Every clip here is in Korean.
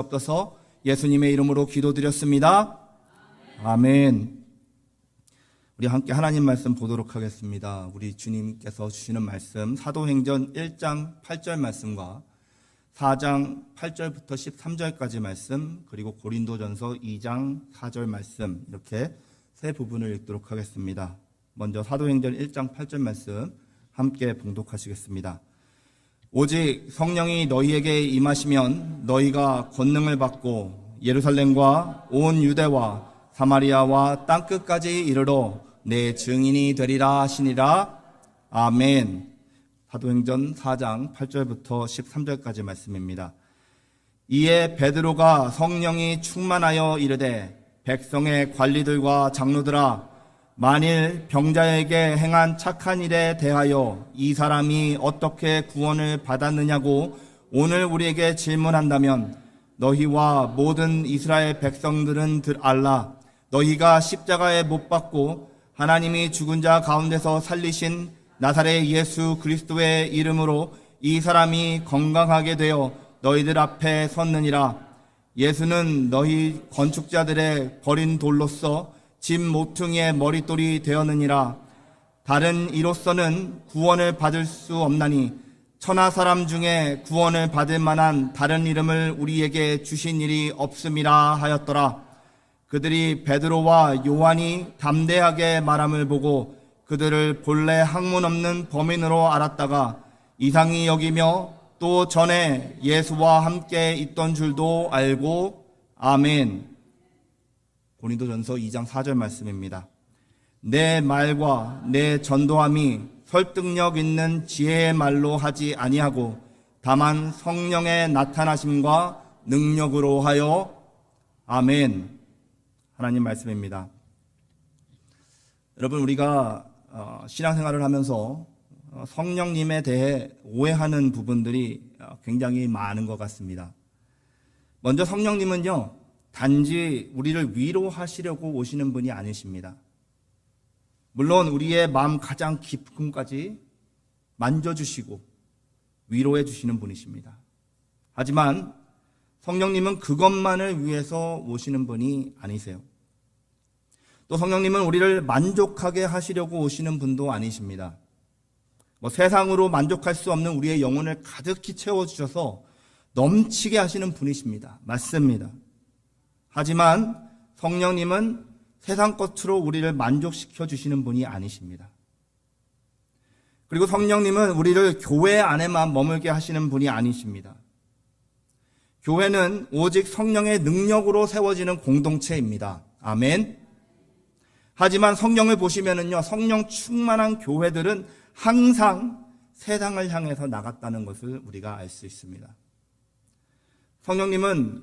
없어서 예수님의 이름으로 기도드렸습니다. 아멘. 우리 함께 하나님 말씀 보도록 하겠습니다. 우리 주님께서 주시는 말씀 사도행전 1장 8절 말씀과 4장 8절부터 13절까지 말씀 그리고 고린도전서 2장 4절 말씀 이렇게 세 부분을 읽도록 하겠습니다. 먼저 사도행전 1장 8절 말씀 함께 봉독하시겠습니다. 오직 성령이 너희에게 임하시면 너희가 권능을 받고 예루살렘과 온 유대와 사마리아와 땅 끝까지 이르러 내 증인이 되리라 하시니라. 아멘. 사도행전 4장 8절부터 13절까지 말씀입니다. 이에 베드로가 성령이 충만하여 이르되 백성의 관리들과 장로들아 만일 병자에게 행한 착한 일에 대하여 이 사람이 어떻게 구원을 받았느냐고 오늘 우리에게 질문한다면 너희와 모든 이스라엘 백성들은 들 알라. 너희가 십자가에 못 박고 하나님이 죽은 자 가운데서 살리신 나사렛 예수 그리스도의 이름으로 이 사람이 건강하게 되어 너희들 앞에 섰느니라. 예수는 너희 건축자들의 버린 돌로서 집 모퉁이의 머릿돌이 되었느니라 다른 이로서는 구원을 받을 수 없나니 천하 사람 중에 구원을 받을 만한 다른 이름을 우리에게 주신 일이 없음이라 하였더라 그들이 베드로와 요한이 담대하게 말함을 보고 그들을 본래 학문 없는 범인으로 알았다가 이상히 여기며 또 전에 예수와 함께 있던 줄도 알고 아멘. 고린도전서 2장 4절 말씀입니다. 내 말과 내 전도함이 설득력 있는 지혜의 말로 하지 아니하고 다만 성령의 나타나심과 능력으로 하여 아멘. 하나님 말씀입니다. 여러분 우리가 어, 신앙생활을 하면서 어, 성령님에 대해 오해하는 부분들이 어, 굉장히 많은 것 같습니다. 먼저 성령님은요 단지 우리를 위로하시려고 오시는 분이 아니십니다. 물론 우리의 마음 가장 깊음까지 만져주시고 위로해 주시는 분이십니다. 하지만 성령님은 그것만을 위해서 오시는 분이 아니세요. 또 성령님은 우리를 만족하게 하시려고 오시는 분도 아니십니다. 뭐 세상으로 만족할 수 없는 우리의 영혼을 가득히 채워주셔서 넘치게 하시는 분이십니다. 맞습니다. 하지만 성령님은 세상 것으로 우리를 만족시켜 주시는 분이 아니십니다. 그리고 성령님은 우리를 교회 안에만 머물게 하시는 분이 아니십니다. 교회는 오직 성령의 능력으로 세워지는 공동체입니다. 아멘. 하지만 성령을 보시면은요, 성령 충만한 교회들은 항상 세상을 향해서 나갔다는 것을 우리가 알 수 있습니다. 성령님은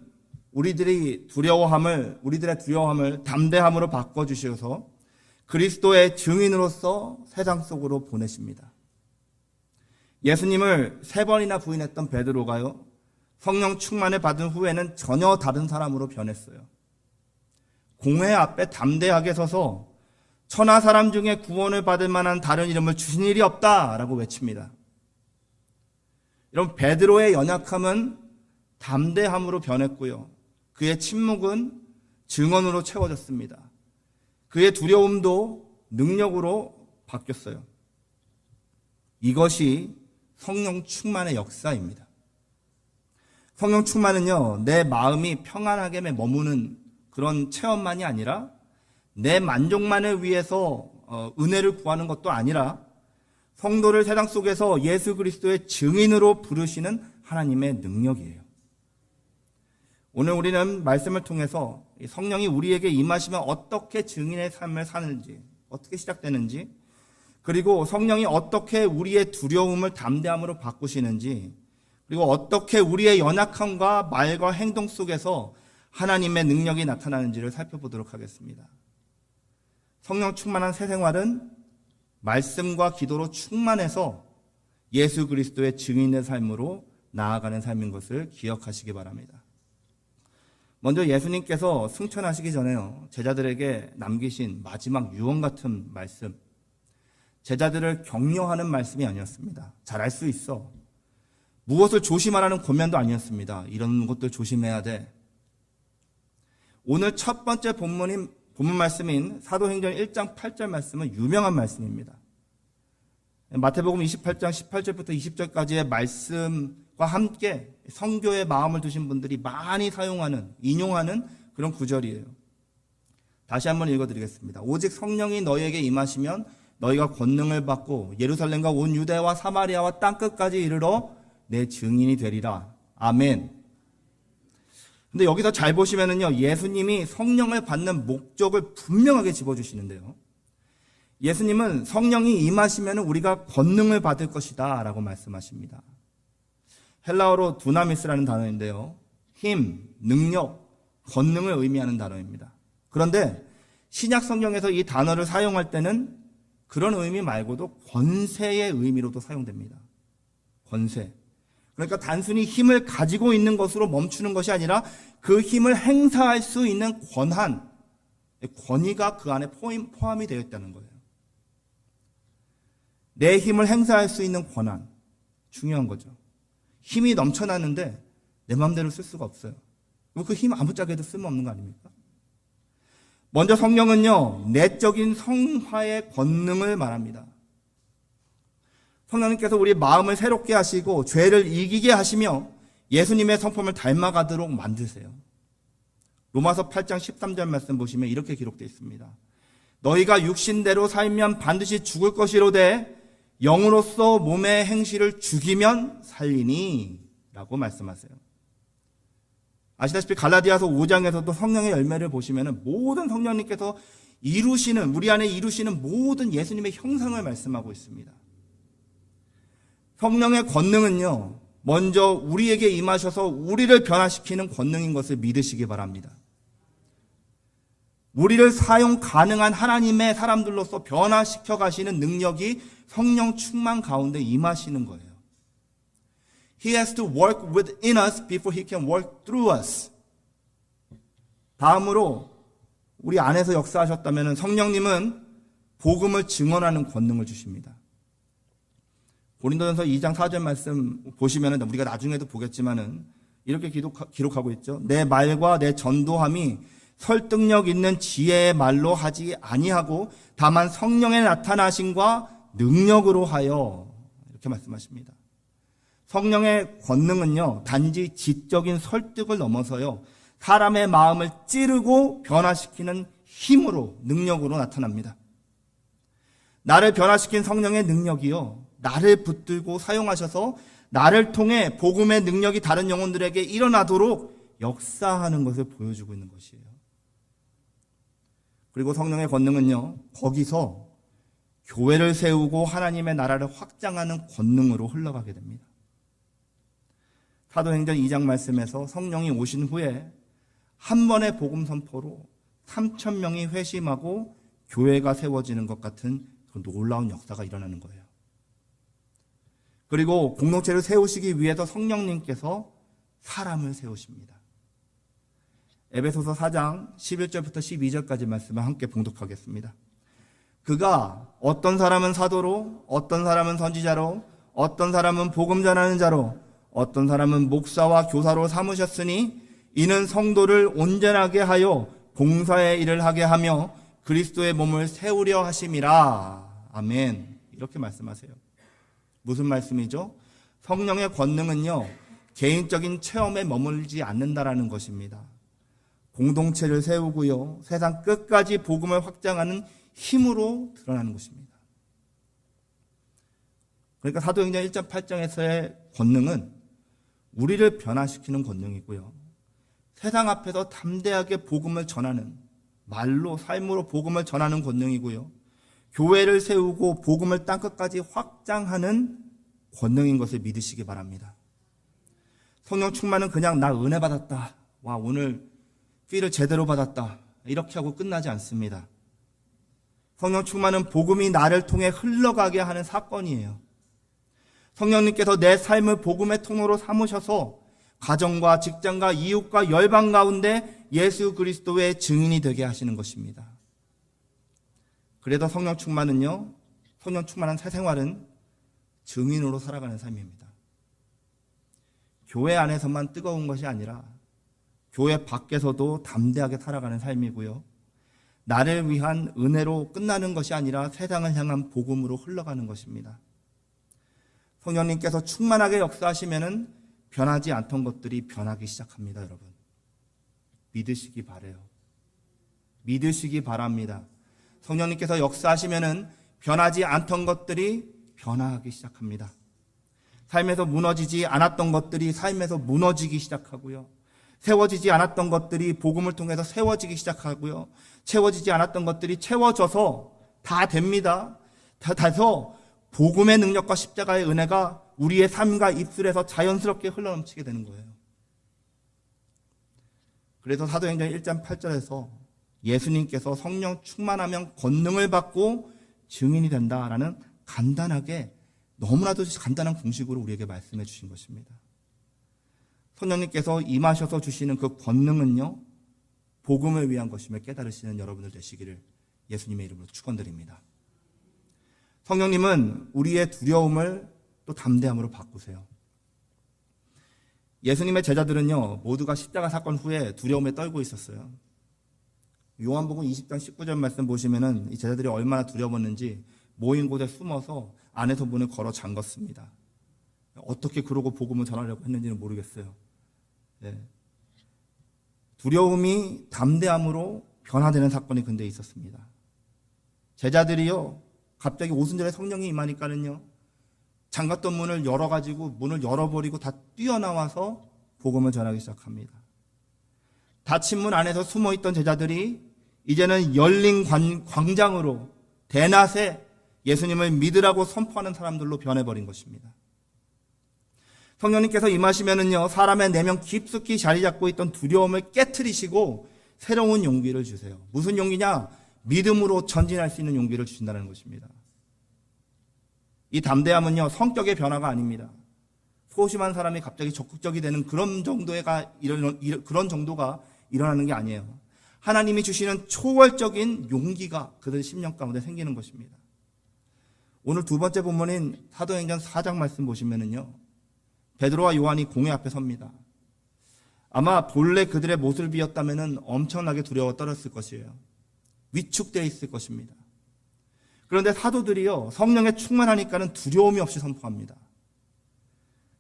우리들이 두려워함을, 우리들의 두려워함을 담대함으로 바꿔주셔서 그리스도의 증인으로서 세상 속으로 보내십니다. 예수님을 세 번이나 부인했던 베드로가요, 성령 충만을 받은 후에는 전혀 다른 사람으로 변했어요. 공회 앞에 담대하게 서서 천하 사람 중에 구원을 받을 만한 다른 이름을 주신 일이 없다라고 외칩니다. 이런 베드로의 연약함은 담대함으로 변했고요. 그의 침묵은 증언으로 채워졌습니다. 그의 두려움도 능력으로 바뀌었어요. 이것이 성령 충만의 역사입니다. 성령 충만은요, 내 마음이 평안하게 머무는 그런 체험만이 아니라 내 만족만을 위해서 어, 은혜를 구하는 것도 아니라 성도를 세상 속에서 예수 그리스도의 증인으로 부르시는 하나님의 능력이에요. 오늘 우리는 말씀을 통해서 성령이 우리에게 임하시면 어떻게 증인의 삶을 사는지, 어떻게 시작되는지, 그리고 성령이 어떻게 우리의 두려움을 담대함으로 바꾸시는지, 그리고 어떻게 우리의 연약함과 말과 행동 속에서 하나님의 능력이 나타나는지를 살펴보도록 하겠습니다. 성령 충만한 새 생활은 말씀과 기도로 충만해서 예수 그리스도의 증인의 삶으로 나아가는 삶인 것을 기억하시기 바랍니다. 먼저 예수님께서 승천하시기 전에요. 제자들에게 남기신 마지막 유언 같은 말씀. 제자들을 격려하는 말씀이 아니었습니다. 잘알수 있어. 무엇을 조심하라는 권면도 아니었습니다. 이런 것들 조심해야 돼. 오늘 첫 번째 본문인 본문 말씀인 사도행전 1장 8절 말씀은 유명한 말씀입니다. 마태복음 28장 18절부터 20절까지의 말씀과 함께 성교의 마음을 두신 분들이 많이 사용하는 인용하는 그런 구절이에요. 다시 한번 읽어드리겠습니다. 오직 성령이 너희에게 임하시면 너희가 권능을 받고 예루살렘과 온 유대와 사마리아와 땅 끝까지 이르러 내 증인이 되리라. 아멘. 근데 여기서 잘 보시면은요, 예수님이 성령을 받는 목적을 분명하게 집어주시는데요. 예수님은 성령이 임하시면 우리가 권능을 받을 것이다 라고 말씀하십니다. 헬라어로 두나미스라는 단어인데요. 힘, 능력, 권능을 의미하는 단어입니다. 그런데 신약 성경에서 이 단어를 사용할 때는 그런 의미 말고도 권세의 의미로도 사용됩니다. 권세. 그러니까 단순히 힘을 가지고 있는 것으로 멈추는 것이 아니라 그 힘을 행사할 수 있는 권한, 권위가 그 안에 포함이 되어 있다는 거예요. 내 힘을 행사할 수 있는 권한. 중요한 거죠. 힘이 넘쳐나는데 내 마음대로 쓸 수가 없어요. 그 힘 아무짝에도 쓸모없는 거 아닙니까? 먼저 성령은요, 내적인 성화의 권능을 말합니다. 성령님께서 우리 마음을 새롭게 하시고 죄를 이기게 하시며 예수님의 성품을 닮아가도록 만드세요. 로마서 8장 13절 말씀 보시면 이렇게 기록되어 있습니다. 너희가 육신대로 살면 반드시 죽을 것이로되 영으로서 몸의 행실을 죽이면 살리니 라고 말씀하세요. 아시다시피 갈라디아서 5장에서도 성령의 열매를 보시면 모든 성령님께서 이루시는 우리 안에 이루시는 모든 예수님의 형상을 말씀하고 있습니다. 성령의 권능은요. 먼저 우리에게 임하셔서 우리를 변화시키는 권능인 것을 믿으시기 바랍니다. 우리를 사용 가능한 하나님의 사람들로서 변화시켜 가시는 능력이 성령 충만 가운데 임하시는 거예요. He has to work within us before he can work through us. 다음으로 우리 안에서 역사하셨다면 성령님은 복음을 증언하는 권능을 주십니다. 고린도전서 2장 4절 말씀 보시면은 우리가 나중에도 보겠지만은 이렇게 기록, 하고 있죠. 내 말과 내 전도함이 설득력 있는 지혜의 말로 하지 아니하고 다만 성령의 나타나심과 능력으로 하여 이렇게 말씀하십니다. 성령의 권능은요, 단지 지적인 설득을 넘어서요, 사람의 마음을 찌르고 변화시키는 힘으로, 능력으로 나타납니다. 나를 변화시킨 성령의 능력이요, 나를 붙들고 사용하셔서 나를 통해 복음의 능력이 다른 영혼들에게 일어나도록 역사하는 것을 보여주고 있는 것이에요. 그리고 성령의 권능은요, 거기서 교회를 세우고 하나님의 나라를 확장하는 권능으로 흘러가게 됩니다. 사도행전 2장 말씀에서 성령이 오신 후에 한 번의 복음 선포로 3천 명이 회심하고 교회가 세워지는 것 같은 그 놀라운 역사가 일어나는 거예요. 그리고 공동체를 세우시기 위해서 성령님께서 사람을 세우십니다. 에베소서 4장 11절부터 12절까지 말씀을 함께 봉독하겠습니다. 그가 어떤 사람은 사도로, 어떤 사람은 선지자로, 어떤 사람은 복음 전하는 자로, 어떤 사람은 목사와 교사로 삼으셨으니 이는 성도를 온전하게 하여 봉사의 일을 하게 하며 그리스도의 몸을 세우려 하심이라. 아멘. 이렇게 말씀하세요. 무슨 말씀이죠? 성령의 권능은요, 개인적인 체험에 머물지 않는다라는 것입니다. 공동체를 세우고요, 세상 끝까지 복음을 확장하는 힘으로 드러나는 것입니다. 그러니까 사도행전 1장 8장에서의 권능은 우리를 변화시키는 권능이고요. 세상 앞에서 담대하게 복음을 전하는 말로 삶으로 복음을 전하는 권능이고요. 교회를 세우고 복음을 땅끝까지 확장하는 권능인 것을 믿으시기 바랍니다. 성령 충만은 그냥 나 은혜 받았다. 와 오늘 피를 제대로 받았다. 이렇게 하고 끝나지 않습니다. 성령 충만은 복음이 나를 통해 흘러가게 하는 사건이에요. 성령님께서 내 삶을 복음의 통로로 삼으셔서 가정과 직장과 이웃과 열방 가운데 예수 그리스도의 증인이 되게 하시는 것입니다. 그래도 성령 충만은요, 성령 충만한 새 생활은 증인으로 살아가는 삶입니다. 교회 안에서만 뜨거운 것이 아니라 교회 밖에서도 담대하게 살아가는 삶이고요. 나를 위한 은혜로 끝나는 것이 아니라 세상을 향한 복음으로 흘러가는 것입니다. 성령님께서 충만하게 역사하시면은 변하지 않던 것들이 변하기 시작합니다, 여러분. 믿으시기 바래요. 믿으시기 바랍니다. 성령님께서 역사하시면은 변하지 않던 것들이 변화하기 시작합니다. 삶에서 무너지지 않았던 것들이 삶에서 무너지기 시작하고요. 세워지지 않았던 것들이 복음을 통해서 세워지기 시작하고요. 채워지지 않았던 것들이 채워져서 다 됩니다. 다 돼서 복음의 능력과 십자가의 은혜가 우리의 삶과 입술에서 자연스럽게 흘러넘치게 되는 거예요. 그래서 사도행전 1장 8절에서 예수님께서 성령 충만하면 권능을 받고 증인이 된다라는 간단하게 너무나도 간단한 공식으로 우리에게 말씀해 주신 것입니다. 성령님께서 임하셔서 주시는 그 권능은요, 복음을 위한 것임을 깨달으시는 여러분들 되시기를 예수님의 이름으로 축원드립니다. 성령님은 우리의 두려움을 또 담대함으로 바꾸세요. 예수님의 제자들은요, 모두가 십자가 사건 후에 두려움에 떨고 있었어요. 요한복음 20장 19절 말씀 보시면은 이 제자들이 얼마나 두려웠는지 모인 곳에 숨어서 안에서 문을 걸어 잠갔습니다. 어떻게 그러고 복음을 전하려고 했는지는 모르겠어요. 네. 두려움이 담대함으로 변화되는 사건이 근데 있었습니다. 제자들이요, 갑자기 오순절에 성령이 임하니까는요, 잠갔던 문을 열어가지고 문을 열어버리고 다 뛰어나와서 복음을 전하기 시작합니다. 닫힌 문 안에서 숨어 있던 제자들이 이제는 열린 관, 광장으로 대낮에 예수님을 믿으라고 선포하는 사람들로 변해버린 것입니다. 성령님께서 임하시면은요, 사람의 내면 깊숙이 자리 잡고 있던 두려움을 깨뜨리시고 새로운 용기를 주세요. 무슨 용기냐? 믿음으로 전진할 수 있는 용기를 주신다는 것입니다. 이 담대함은요, 성격의 변화가 아닙니다. 소심한 사람이 갑자기 적극적이 되는 그런 정도가 그런 정도가 일어나는 게 아니에요. 하나님이 주시는 초월적인 용기가 그들 심령 가운데 생기는 것입니다. 오늘 두 번째 본문인 사도행전 4장 말씀 보시면은요. 베드로와 요한이 공회 앞에 섭니다. 아마 본래 그들의 모습을 비었다면 엄청나게 두려워 떨었을 것이에요. 위축되어 있을 것입니다. 그런데 사도들이요, 성령에 충만하니까는 두려움이 없이 선포합니다.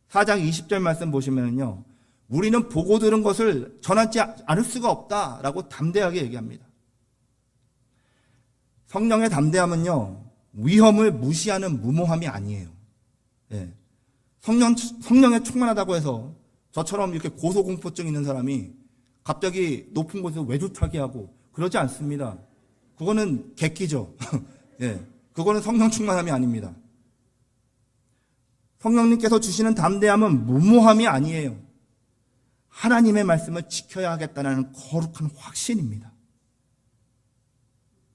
4장 20절 말씀 보시면요, 우리는 보고 들은 것을 전하지 않을 수가 없다라고 담대하게 얘기합니다. 성령의 담대함은요, 위험을 무시하는 무모함이 아니에요. 예. 성령, 성령에 충만하다고 해서 저처럼 이렇게 고소공포증 있는 사람이 갑자기 높은 곳에서 외줄타기 하고 그러지 않습니다. 그거는 객기죠. 예. 그거는 성령 충만함이 아닙니다. 성령님께서 주시는 담대함은 무모함이 아니에요. 하나님의 말씀을 지켜야 하겠다는 거룩한 확신입니다.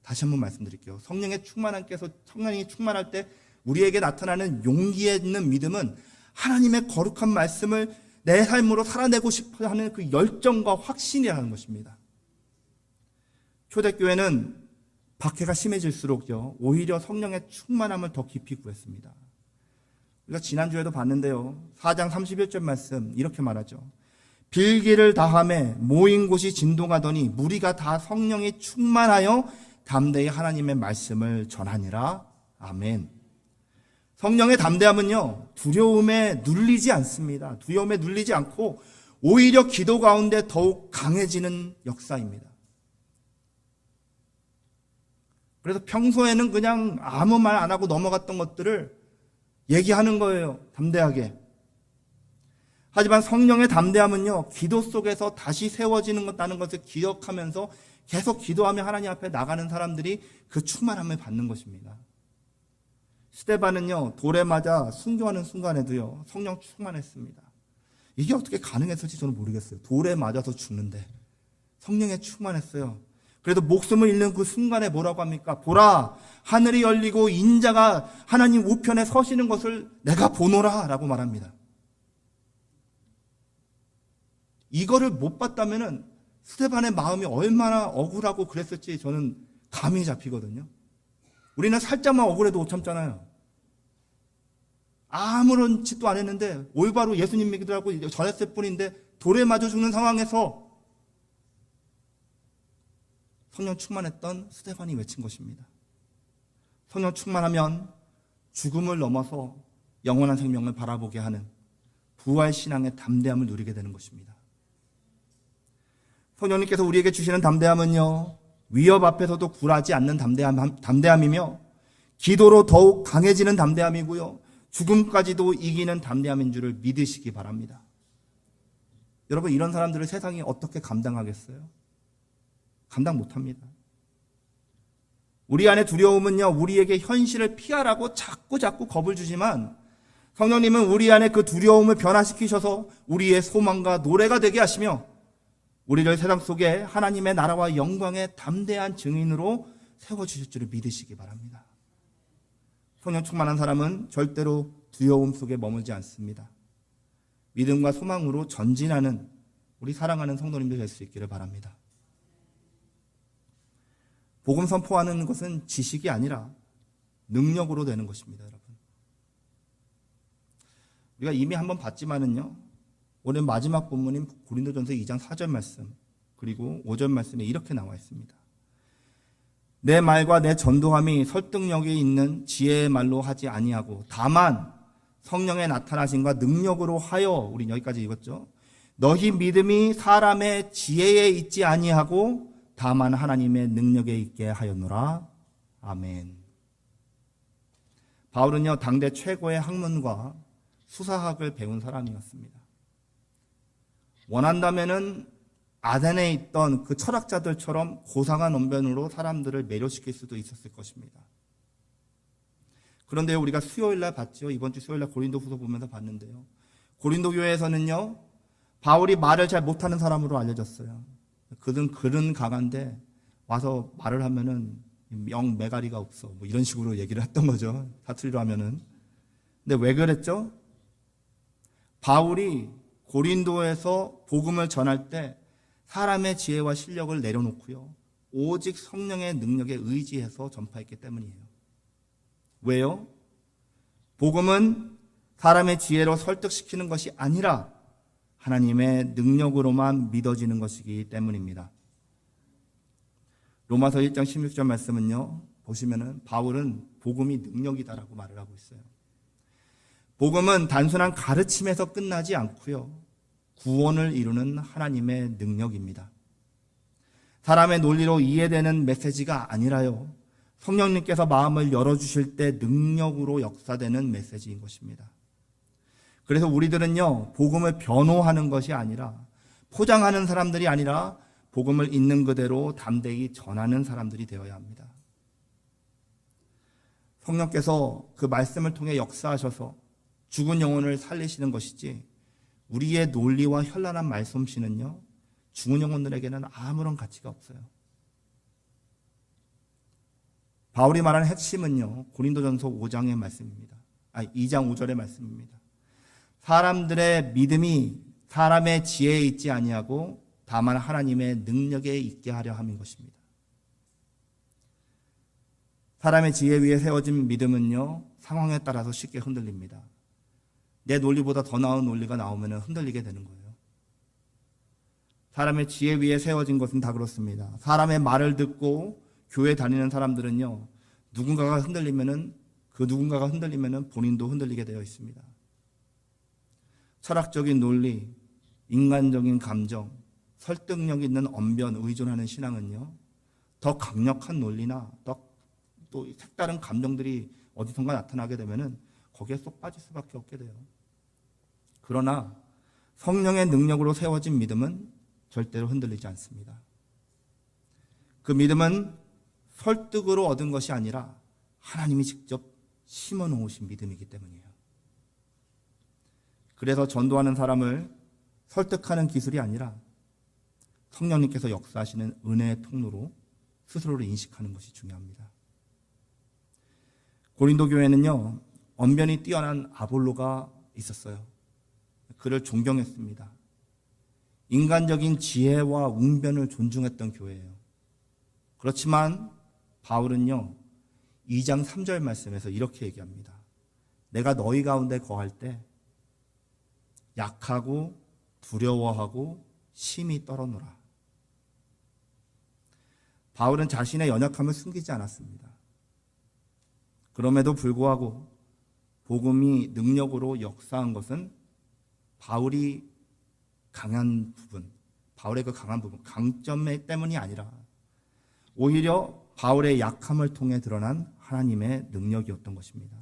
다시 한번 말씀드릴게요. 성령의 충만함께서 성령이 충만할 때 우리에게 나타나는 용기에 있는 믿음은 하나님의 거룩한 말씀을 내 삶으로 살아내고 싶어 하는 그 열정과 확신이라는 것입니다. 초대교회는 박해가 심해질수록요, 오히려 성령의 충만함을 더 깊이 구했습니다. 우리가 지난주에도 봤는데요. 4장 31절 말씀, 이렇게 말하죠. 빌기를 다함에 모인 곳이 진동하더니 무리가 다 성령이 충만하여 담대히 하나님의 말씀을 전하니라. 아멘. 성령의 담대함은요, 두려움에 눌리지 않습니다. 두려움에 눌리지 않고 오히려 기도 가운데 더욱 강해지는 역사입니다. 그래서 평소에는 그냥 아무 말 안 하고 넘어갔던 것들을 얘기하는 거예요. 담대하게. 하지만 성령의 담대함은요, 기도 속에서 다시 세워지는 것다는 것을 기억하면서 계속 기도하며 하나님 앞에 나가는 사람들이 그 충만함을 받는 것입니다. 스테반은요, 돌에 맞아 순교하는 순간에도요, 성령 충만했습니다. 이게 어떻게 가능했을지 저는 모르겠어요. 돌에 맞아서 죽는데. 성령에 충만했어요. 그래도 목숨을 잃는 그 순간에 뭐라고 합니까? 보라, 하늘이 열리고 인자가 하나님 우편에 서시는 것을 내가 보노라 라고 말합니다. 이거를 못 봤다면은 스테반의 마음이 얼마나 억울하고 그랬을지 저는 감이 잡히거든요. 우리는 살짝만 억울해도 못 참잖아요. 아무런 짓도 안 했는데 올바로 예수님 믿으라고 전했을 뿐인데 돌에 맞아 죽는 상황에서 성령 충만했던 스테반이 외친 것입니다. 성령 충만하면 죽음을 넘어서 영원한 생명을 바라보게 하는 부활 신앙의 담대함을 누리게 되는 것입니다. 성령님께서 우리에게 주시는 담대함은요, 위협 앞에서도 굴하지 않는 담대함, 담대함이며, 기도로 더욱 강해지는 담대함이고요, 죽음까지도 이기는 담대함인 줄을 믿으시기 바랍니다. 여러분, 이런 사람들을 세상이 어떻게 감당하겠어요? 감당 못 합니다. 우리 안에 두려움은요, 우리에게 현실을 피하라고 자꾸 자꾸 겁을 주지만, 성령님은 우리 안에 그 두려움을 변화시키셔서 우리의 소망과 노래가 되게 하시며, 우리를 세상 속에 하나님의 나라와 영광의 담대한 증인으로 세워주실 줄을 믿으시기 바랍니다. 성령 충만한 사람은 절대로 두려움 속에 머물지 않습니다. 믿음과 소망으로 전진하는 우리 사랑하는 성도님들 될 수 있기를 바랍니다. 복음 선포하는 것은 지식이 아니라 능력으로 되는 것입니다, 여러분. 우리가 이미 한번 봤지만은요. 오늘 마지막 본문인 고린도전서 2장 4절 말씀 그리고 5절 말씀에 이렇게 나와 있습니다. 내 말과 내 전도함이 설득력이 있는 지혜의 말로 하지 아니하고 다만 성령의 나타나심과 능력으로 하여 우리 여기까지 읽었죠. 너희 믿음이 사람의 지혜에 있지 아니하고 다만 하나님의 능력에 있게 하였노라. 아멘. 바울은요 당대 최고의 학문과 수사학을 배운 사람이었습니다. 원한다면은 아덴에 있던 그 철학자들처럼 고상한 언변으로 사람들을 매료시킬 수도 있었을 것입니다. 그런데 우리가 수요일 날 봤죠. 이번 주 수요일 날 고린도 후서 보면서 봤는데요. 고린도 교회에서는요. 바울이 말을 잘 못하는 사람으로 알려졌어요. 그든 글은 강한데 와서 말을 하면은 영 매가리가 없어. 뭐 이런 식으로 얘기를 했던 거죠. 사투리로 하면은. 근데 왜 그랬죠? 바울이 고린도에서 복음을 전할 때 사람의 지혜와 실력을 내려놓고요. 오직 성령의 능력에 의지해서 전파했기 때문이에요. 왜요? 복음은 사람의 지혜로 설득시키는 것이 아니라 하나님의 능력으로만 믿어지는 것이기 때문입니다. 로마서 1장 16절 말씀은요. 보시면은 바울은 복음이 능력이다라고 말을 하고 있어요. 복음은 단순한 가르침에서 끝나지 않고요. 구원을 이루는 하나님의 능력입니다. 사람의 논리로 이해되는 메시지가 아니라요. 성령님께서 마음을 열어주실 때 능력으로 역사되는 메시지인 것입니다. 그래서 우리들은요, 복음을 변호하는 것이 아니라 포장하는 사람들이 아니라 복음을 있는 그대로 담대히 전하는 사람들이 되어야 합니다. 성령께서 그 말씀을 통해 역사하셔서 죽은 영혼을 살리시는 것이지 우리의 논리와 현란한 말솜씨는요, 죽은 영혼들에게는 아무런 가치가 없어요. 바울이 말하는 핵심은요, 고린도전서 5장의 말씀입니다. 아, 2장 5절의 말씀입니다. 사람들의 믿음이 사람의 지혜에 있지 아니하고 다만 하나님의 능력에 있게 하려 함인 것입니다. 사람의 지혜 위에 세워진 믿음은요, 상황에 따라서 쉽게 흔들립니다. 내 논리보다 더 나은 논리가 나오면 흔들리게 되는 거예요. 사람의 지혜 위에 세워진 것은 다 그렇습니다. 사람의 말을 듣고 교회 다니는 사람들은요, 누군가가 흔들리면은 그 누군가가 흔들리면은 본인도 흔들리게 되어 있습니다. 철학적인 논리, 인간적인 감정, 설득력 있는 언변, 의존하는 신앙은요, 더 강력한 논리나 더 또 색다른 감정들이 어디선가 나타나게 되면은 거기에 쏙 빠질 수밖에 없게 돼요. 그러나 성령의 능력으로 세워진 믿음은 절대로 흔들리지 않습니다. 그 믿음은 설득으로 얻은 것이 아니라 하나님이 직접 심어 놓으신 믿음이기 때문이에요. 그래서 전도하는 사람을 설득하는 기술이 아니라 성령님께서 역사하시는 은혜의 통로로 스스로를 인식하는 것이 중요합니다. 고린도 교회는요, 언변이 뛰어난 아볼로가 있었어요. 그를 존경했습니다. 인간적인 지혜와 웅변을 존중했던 교회예요. 그렇지만 바울은요, 2장 3절 말씀에서 이렇게 얘기합니다. 내가 너희 가운데 거할 때 약하고 두려워하고 심히 떨어노라. 바울은 자신의 연약함을 숨기지 않았습니다. 그럼에도 불구하고 복음이 능력으로 역사한 것은 바울이 강한 부분, 바울의 그 강한 부분, 강점 때문이 아니라 오히려 바울의 약함을 통해 드러난 하나님의 능력이었던 것입니다.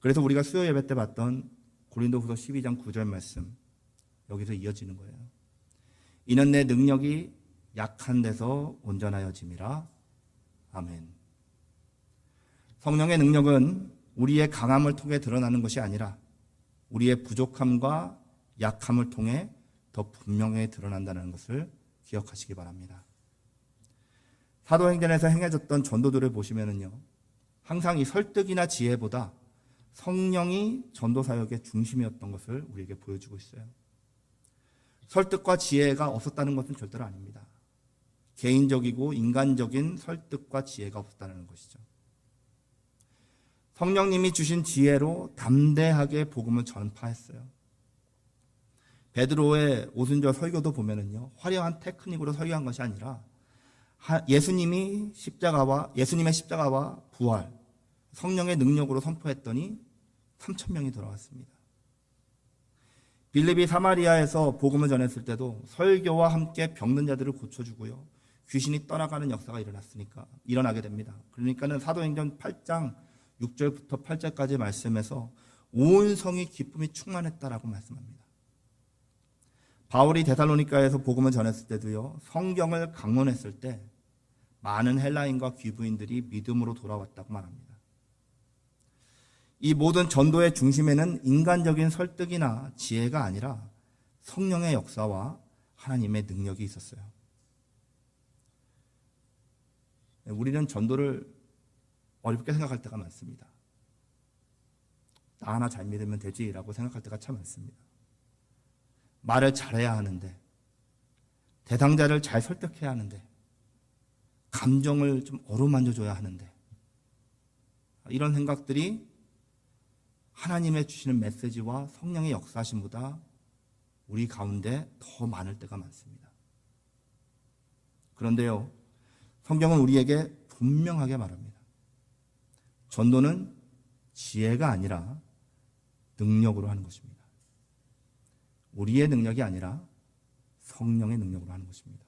그래서 우리가 수요 예배 때 봤던 고린도후서 12장 9절 말씀 여기서 이어지는 거예요. 이는 내 능력이 약한 데서 온전하여짐이라. 아멘. 성령의 능력은 우리의 강함을 통해 드러나는 것이 아니라 우리의 부족함과 약함을 통해 더 분명히 드러난다는 것을 기억하시기 바랍니다. 사도행전에서 행해졌던 전도들을 보시면은요, 항상 이 설득이나 지혜보다 성령이 전도 사역의 중심이었던 것을 우리에게 보여주고 있어요. 설득과 지혜가 없었다는 것은 절대로 아닙니다. 개인적이고 인간적인 설득과 지혜가 없었다는 것이죠. 성령님이 주신 지혜로 담대하게 복음을 전파했어요. 베드로의 오순절 설교도 보면은요, 화려한 테크닉으로 설교한 것이 아니라 예수님이 십자가와 예수님의 십자가와 부활, 성령의 능력으로 선포했더니 3천 명이 돌아왔습니다. 빌립이 사마리아에서 복음을 전했을 때도 설교와 함께 병든 자들을 고쳐주고요. 귀신이 떠나가는 역사가 일어났으니까 일어나게 됩니다. 그러니까는 사도행전 8장 6절부터 8절까지 말씀에서 온 성이 기쁨이 충만했다라고 말씀합니다. 바울이 데살로니카에서 복음을 전했을 때도요. 성경을 강론했을 때 많은 헬라인과 귀부인들이 믿음으로 돌아왔다고 말합니다. 이 모든 전도의 중심에는 인간적인 설득이나 지혜가 아니라 성령의 역사와 하나님의 능력이 있었어요. 우리는 전도를 어렵게 생각할 때가 많습니다. 나 하나 잘 믿으면 되지라고 생각할 때가 참 많습니다. 말을 잘해야 하는데, 대상자를 잘 설득해야 하는데, 감정을 좀 어루만져줘야 하는데, 이런 생각들이 하나님의 주시는 메시지와 성령의 역사심보다 우리 가운데 더 많을 때가 많습니다. 그런데요, 성경은 우리에게 분명하게 말합니다. 전도는 지혜가 아니라 능력으로 하는 것입니다. 우리의 능력이 아니라 성령의 능력으로 하는 것입니다.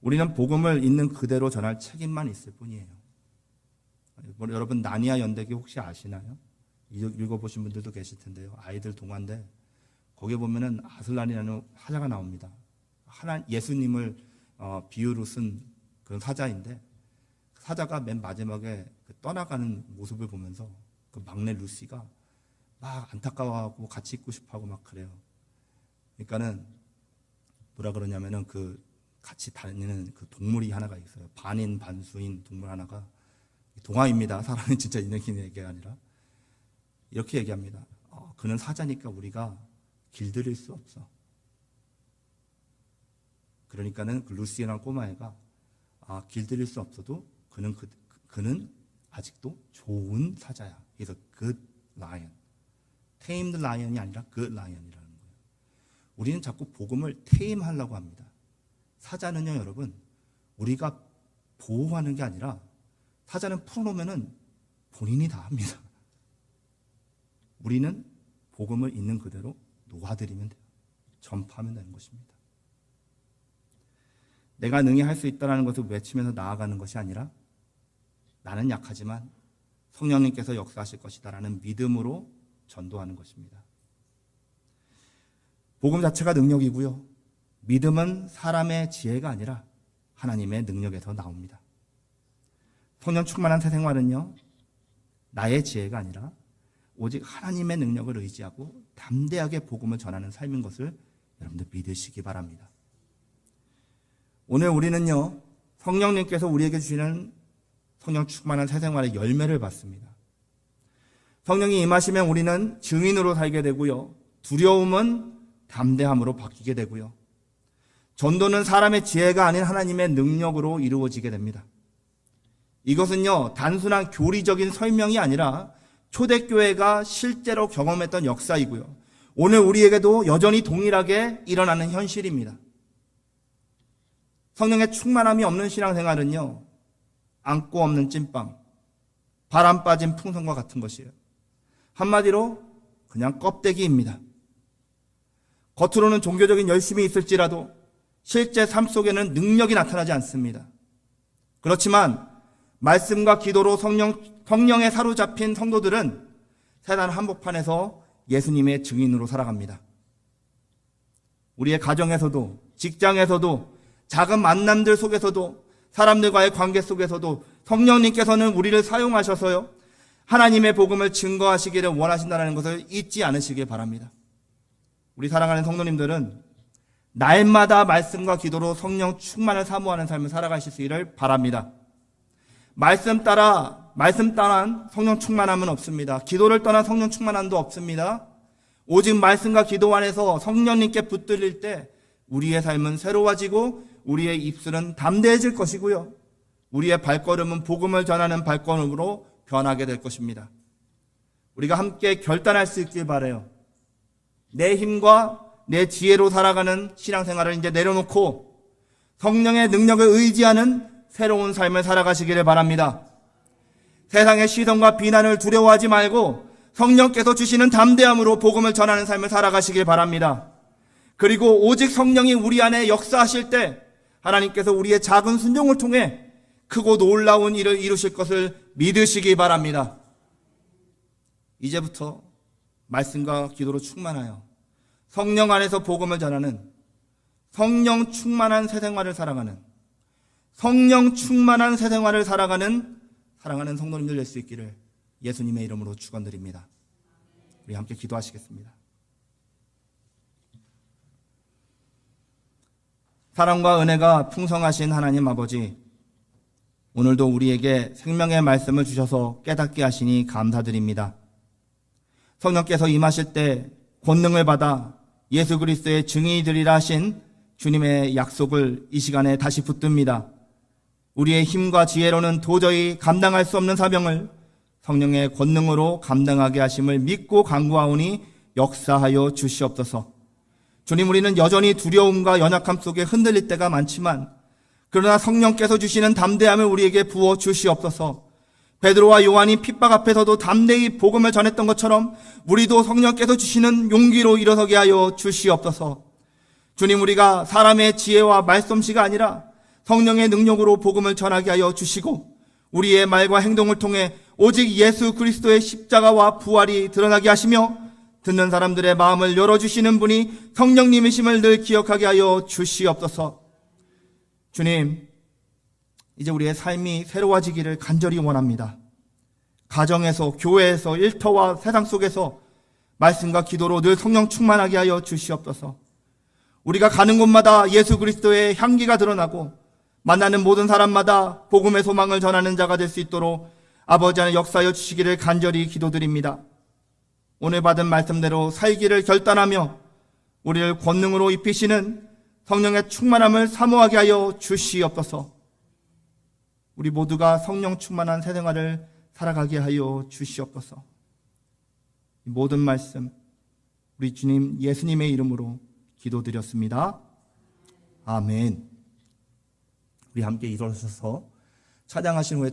우리는 복음을 있는 그대로 전할 책임만 있을 뿐이에요. 뭐 여러분 나니아 연대기 혹시 아시나요? 읽어보신 분들도 계실 텐데요. 아이들 동화인데 거기에 보면은 아슬란이라는 사자가 나옵니다. 하나 예수님을 어, 비유로 쓴 그런 사자인데 사자가 맨 마지막에 그 떠나가는 모습을 보면서 그 막내 루시가 막 안타까워하고 같이 있고 싶어하고 막 그래요. 그러니까는 뭐라 그러냐면은 그 같이 다니는 그 동물이 하나가 있어요. 반인 반수인 동물 하나가 동화입니다. 사람이 진짜 있는 얘기가 아니라 이렇게 얘기합니다. 어, 그는 사자니까 우리가 길들일 수 없어. 그러니까는 그 루시라는 꼬마애가 아, 길들일 수 없어도 그는 그, 그는 아직도 좋은 사자야. 그래서 good lion. tamed lion이 아니라 good lion이라는 거예요. 우리는 자꾸 복음을 테임하려고 합니다. 사자는요, 여러분, 우리가 보호하는 게 아니라 사자는 풀어놓으면은 본인이 다 합니다. 우리는 복음을 있는 그대로 놓아드리면 돼요. 전파하면 되는 것입니다. 내가 능히 할 수 있다는 것을 외치면서 나아가는 것이 아니라 나는 약하지만 성령님께서 역사하실 것이다라는 믿음으로 전도하는 것입니다. 복음 자체가 능력이고요. 믿음은 사람의 지혜가 아니라 하나님의 능력에서 나옵니다. 성령 충만한 새 생활은요, 나의 지혜가 아니라 오직 하나님의 능력을 의지하고 담대하게 복음을 전하는 삶인 것을 여러분들 믿으시기 바랍니다. 오늘 우리는요, 성령님께서 우리에게 주시는 성령 충만한 새 생활의 열매를 받습니다. 성령이 임하시면 우리는 증인으로 살게 되고요. 두려움은 담대함으로 바뀌게 되고요. 전도는 사람의 지혜가 아닌 하나님의 능력으로 이루어지게 됩니다. 이것은요, 단순한 교리적인 설명이 아니라 초대교회가 실제로 경험했던 역사이고요. 오늘 우리에게도 여전히 동일하게 일어나는 현실입니다. 성령의 충만함이 없는 신앙생활은요, 안고 없는 찐빵, 바람 빠진 풍선과 같은 것이에요. 한마디로 그냥 껍데기입니다. 겉으로는 종교적인 열심이 있을지라도 실제 삶 속에는 능력이 나타나지 않습니다. 그렇지만 말씀과 기도로 성령, 성령에 사로잡힌 성도들은 세단 한복판에서 예수님의 증인으로 살아갑니다. 우리의 가정에서도 직장에서도 작은 만남들 속에서도 사람들과의 관계 속에서도 성령님께서는 우리를 사용하셔서요. 하나님의 복음을 증거하시기를 원하신다는 것을 잊지 않으시길 바랍니다. 우리 사랑하는 성도님들은 날마다 말씀과 기도로 성령 충만을 사모하는 삶을 있기를 바랍니다. 말씀 따라 말씀 따란 성령 충만함은 없습니다. 기도를 떠난 성령 충만함도 없습니다. 오직 말씀과 기도 안에서 성령님께 붙들릴 때 우리의 삶은 새로워지고 우리의 입술은 담대해질 것이고요. 우리의 발걸음은 복음을 전하는 발걸음으로 변하게 될 것입니다. 우리가 함께 결단할 수 있길 바래요. 내 힘과 내 지혜로 살아가는 신앙생활을 이제 내려놓고 성령의 능력을 의지하는 새로운 삶을 살아가시기를 바랍니다. 세상의 시선과 비난을 두려워하지 말고 성령께서 주시는 담대함으로 복음을 전하는 삶을 살아가시길 바랍니다. 그리고 오직 성령이 우리 안에 역사하실 때 하나님께서 우리의 작은 순종을 통해 크고 놀라운 일을 이루실 것을 믿으시기 바랍니다. 이제부터 말씀과 기도로 충만하여 성령 안에서 복음을 전하는 성령 충만한 새 생활을 살아가는 성령 충만한 새 생활을 살아가는 사랑하는 성도님들 될 수 있기를 예수님의 이름으로 축원드립니다. 우리 함께 기도하시겠습니다. 사랑과 은혜가 풍성하신 하나님 아버지, 오늘도 우리에게 생명의 말씀을 주셔서 깨닫게 하시니 감사드립니다. 성령께서 임하실 때 권능을 받아 예수 그리스도의 증인이 되리라 하신 주님의 약속을 이 시간에 다시 붙듭니다. 우리의 힘과 지혜로는 도저히 감당할 수 없는 사명을 성령의 권능으로 감당하게 하심을 믿고 간구하오니 역사하여 주시옵소서. 주님, 우리는 여전히 두려움과 연약함 속에 흔들릴 때가 많지만, 그러나 성령께서 주시는 담대함을 우리에게 부어 주시옵소서. 베드로와 요한이 핍박 앞에서도 담대히 복음을 전했던 것처럼 우리도 성령께서 주시는 용기로 일어서게 하여 주시옵소서. 주님, 우리가 사람의 지혜와 말솜씨가 아니라 성령의 능력으로 복음을 전하게 하여 주시고 우리의 말과 행동을 통해 오직 예수 그리스도의 십자가와 부활이 드러나게 하시며 듣는 사람들의 마음을 열어주시는 분이 성령님이심을 늘 기억하게 하여 주시옵소서. 주님, 이제 우리의 삶이 새로워지기를 간절히 원합니다. 가정에서, 교회에서, 일터와 세상 속에서 말씀과 기도로 늘 성령 충만하게 하여 주시옵소서. 우리가 가는 곳마다 예수 그리스도의 향기가 드러나고 만나는 모든 사람마다 복음의 소망을 전하는 자가 될 수 있도록 아버지 안에 역사하여 주시기를 간절히 기도드립니다. 오늘 받은 말씀대로 살기를 결단하며 우리를 권능으로 입히시는 성령의 충만함을 사모하게 하여 주시옵소서. 우리 모두가 성령 충만한 새 생활을 살아가게 하여 주시옵소서. 모든 말씀 우리 주님 예수님의 이름으로 기도드렸습니다. 아멘. 우리 함께 일어서서 찬양하신 후에